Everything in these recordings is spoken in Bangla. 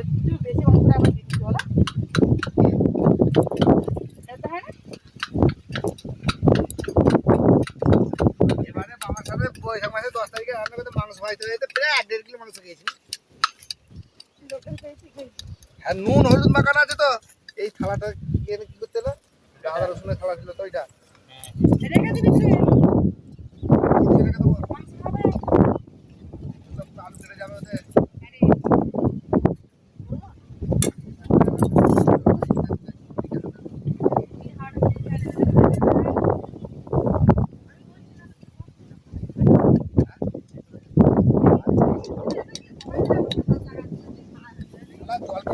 একটু বেশি অংশটা আমার দিচ্ছি বলা। হ্যাঁ। এবারে বাবার সাথে বৈশাখ মাসে দশ তারিখে রান্না করতে মাংস খাইতে হয়েছে প্রায় দেড় কিলো মাংস খেয়েছি। হ্যাঁ নুন হলুদ মাখানো আছে তো। এই থালাটা কি করতে হলো আদা রসুনের থালা ছিল তো ওইটা।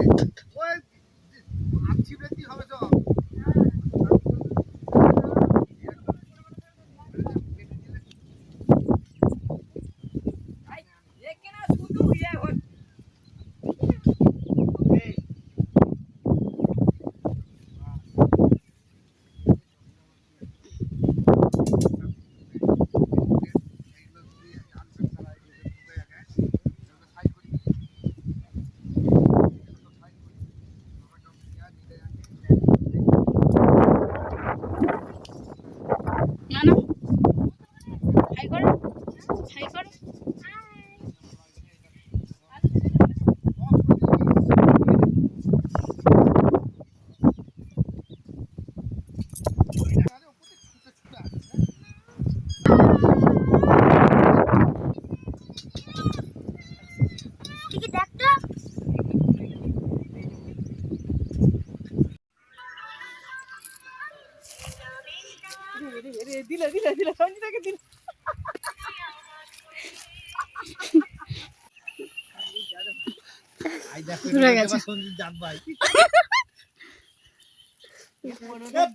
ね。দিলে দিলে দিলে সঞ্জিতাকে দিলে।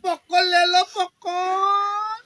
পকল এলো পকল